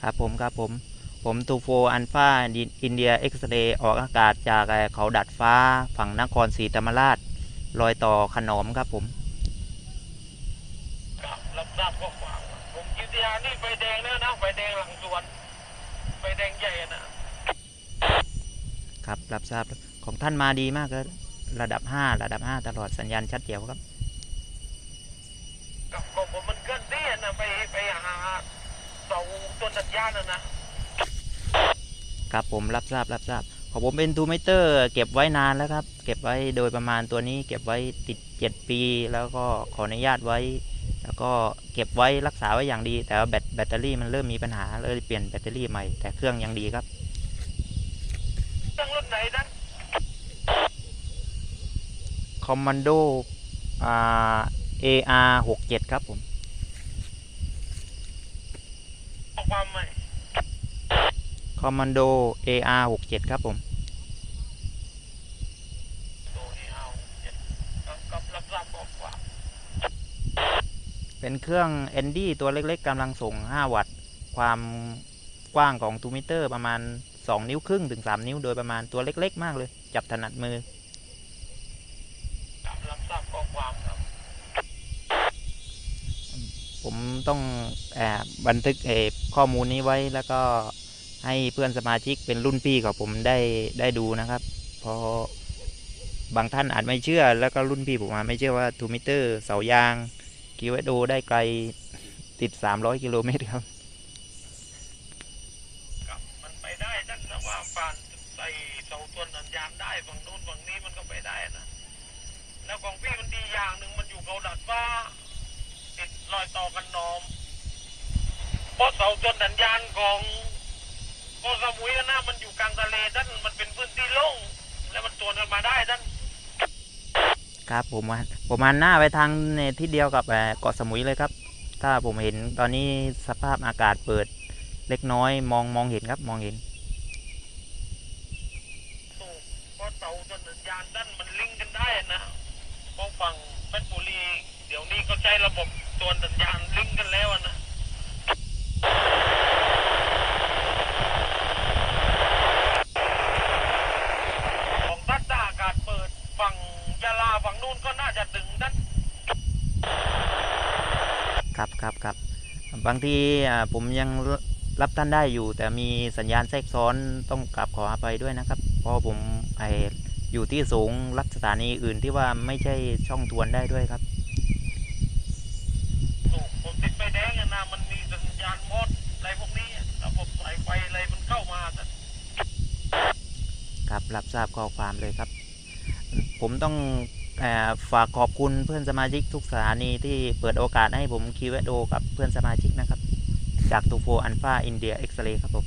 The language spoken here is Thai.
ครับผมครับผม ผมตูโฟอันฟาอินเดียเอ็กซเรย์ออกอากาศจากเอ่อเขาดัดฟ้าฝั่งนครศรีธรรมราชรอยต่อขนอมครับผมครับรับทราบข้อความผมยุทธยานี่ไฟแดงแล้วนะไฟแดงหลังสวนไฟแดงใหญ่อะนะครับรับทราบของท่านมาดีมากครับระดับ 5 ระดับ 5 ตลอดสัญญาณชัดเจ๋วครับกับของผมมันเกินที่อะนะไปไปหาเสา ต้นตัดหญ้าน่ะนะครับผมรับทราบรับทราบของผมเป็นทูมิเตอร์เก็บไว้นานแล้วครับ เก็บไว้โดยประมาณตัวนี้ เก็บไว้ติด7ปี แล้วก็ขออนุญาตไว้ แล้วก็เก็บไว้รักษาไว้อย่างดี แต่ว่าแบตแบตเตอรี่มันเริ่มมีปัญหาเลยเปลี่ยนแบตเตอรี่ใหม่แต่เครื่องยังดีครับตั้งรุ่นไหนนะคอมมานโดอ่า AR 67ครับผม ข้อ ความใหม่คอมมานโด AR 67ครับผมตัวนี้เอาครับกับรับทราบข้อความเป็นเครื่อง ND ตัวเล็กๆกำลังส่ง 5 วัตต์ ความกว้างของทูมิเตอร์ประมาณ 2 นิ้วครึ่งถึง 3 นิ้วโดยประมาณตัวเล็กๆ มากเลย จับถนัดมือ ครับรับทราบข้อความครับ ผมต้องอบันทึกข้อมูลนี้ไว้แล้วก็ให้เพื่อนสมาชิกเป็นรุ่นพี่ของผมได้ได้ดูนะครับ เพราะบางท่านอาจไม่เชื่อ แล้วก็รุ่นพี่ผมอาจไม่เชื่อว่าทูมิเตอร์เสายางกิวโดได้ไกลติด 300 กิโลเมตรครับมันไปได้ท่านะว่าผ่านใส่เสาต้นสัญญาณได้ฝั่งโน้นฝั่งนี้มันก็ไปได้นะแล้วของพี่มันดีอย่างหนึ่งมันอยู่เขาดัดฟ้า ติดรอยต่อกันนอม เพราะเสาต้นสัญญาณของเกาะสมุยนะมันอยู่กลางทะเลท่านมันเป็นพื้นที่โล่งแล้วมันตัวกันมาได้ท่านครับผมว่าผมหันหน้าไปทางในทิศเดียวกับเอ่อเกาะสมุยเลยครับ ถ้าผมเห็นตอนนี้สภาพอากาศเปิดเล็กน้อยมองมองเห็นครับมองเห็นถูกเพราะเสาต้นสัญญาณท่านมันลิงก์กันได้นะเพราะฝั่งเพชรบุรีเดี๋ยวนี้เขาใช้ระบบตัวสัญญาณลิงก์กันแล้วอะนะ ของท่านถ้าอากาศเปิดฝั่งยะลาฝั่งนู้นก็น่าจะถึงท่าน ครับครับครับบางทีอ่าผมยังรับท่านได้อยู่ แต่มีสัญญาณแทรกซ้อนต้องกลับขออภัยด้วยนะครับ เพราะผมไออยู่ที่สูงรับสถานีอื่นที่ว่าไม่ใช่ช่องทวนได้ด้วยครับถูกผมติดไฟแดงอะนะมันมีสัญญาณมอดอะไรพวกนี้อะระบบสายไฟอะไรมันเข้ามาท่านครับรับทราบข้อความเลยครับ ผมต้องอฝากขอบคุณเพื่อนสมาชิกทุกสถานีที่เปิดโอกาสให้ผมคิวเอโอกับเพื่อนสมาชิกนะครับ จากตูโฟอันฟาอินเดียเอ็กซเรย์ครับผม